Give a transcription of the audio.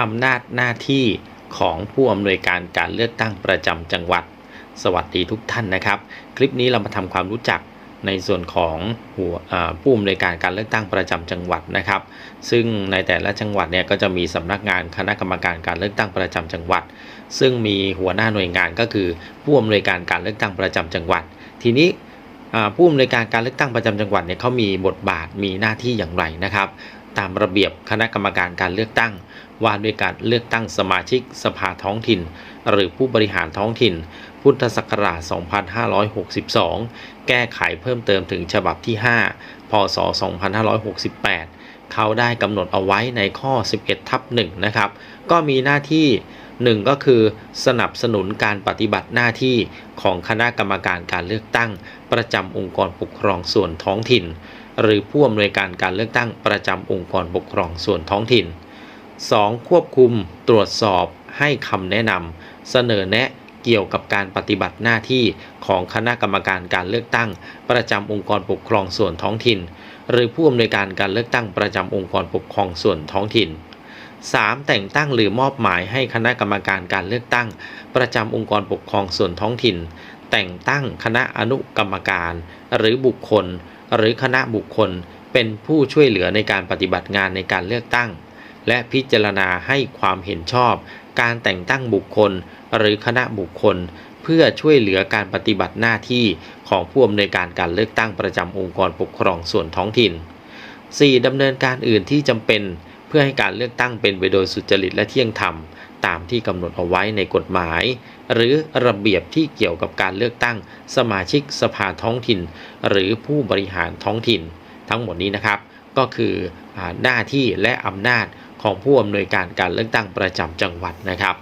อำนาจหน้าที่ของผู้อำนวยการการเลือกตั้งประจำจังหวัด สวัสดีทุกท่านนะครับ คลิปนี้เรามาทำความรู้จักในส่วนของหัวผู้อำนวยการการเลือกตั้งประจำจังหวัดนะครับ ซึ่งในแต่ละจังหวัดเนี่ยก็จะมีสำนักงานคณะกรรมการการเลือกตั้งประจำจังหวัด ซึ่งมีหัวหน้าหน่วยงานก็คือ ผู้อำนวยการการเลือกตั้งประจำจังหวัด ทีนี้ผู้อำนวยการการเลือกตั้งประจำจังหวัดเนี่ยเขามีบทบาทมีหน้าที่อย่างไรนะครับ ตามระเบียบคณะกรรมการการเลือกตั้ง ว่าด้วยการเลือกตั้งสมาชิกสภาท้องถิ่น หรือผู้บริหารท้องถิ่น พุทธศักราช 2562 แก้ไขเพิ่มเติมถึงฉบับที่ 5 พศ 2568 เขาได้กำหนดเอาไว้ในข้อ 11 ทับ1นะครับ ก็มีหน้าที่1ก็คือสนับสนุนการปฏิบัติหน้าที่ของคณะกรรมการการเลือกตั้ง ประจำองค์กรปกครองส่วนท้องถิ่น หรือผู้อำนวยการการเลือกตั้งประจำองค์กรปกครองส่วนท้องถิ่น 2. ควบคุมตรวจสอบให้คำแนะนำเสนอแนะเกี่ยวกับการปฏิบัติหน้าที่ของคณะกรรมการการเลือกตั้ง ประจำองค์กรปกครองส่วนท้องถิ่น หรือผู้อำนวยการการเลือกตั้งประจำองค์กรปกครองส่วนท้องถิ่น 3. แต่งตั้งหรือมอบหมายให้คณะกรรมการการเลือกตั้ง ประจำองค์กรปกครองส่วนท้องถิ่น แต่งตั้งคณะอนุกรรมการ หรือบุคคล หรือคณะบุคคลเป็นผู้ช่วยเหลือในการปฏิบัติงานในการเลือกตั้ง และพิจารณาให้ความเห็นชอบ การแต่งตั้งบุคคล หรือคณะบุคคล เพื่อช่วยเหลือการปฏิบัติหน้าที่ของผู้อำนวยการการเลือกตั้งประจำองค์กรปกครองส่วนท้องถิ่น 4. ดำเนินการอื่นที่จำเป็น เพื่อให้การเลือกตั้งเป็นไปโดยสุจริตและเที่ยงธรรม ตามที่กำหนดเอาไว้ในกฎหมาย หรือระเบียบที่เกี่ยวกับการเลือกตั้งสมาชิกสภาท้องถิ่น หรือผู้บริหารท้องถิ่น ทั้งหมดนี้นะครับ ก็คืออหน้าที่และอำนาจของผู้อำนวยการการเลือกตั้งประจำจังหวัดนะครับ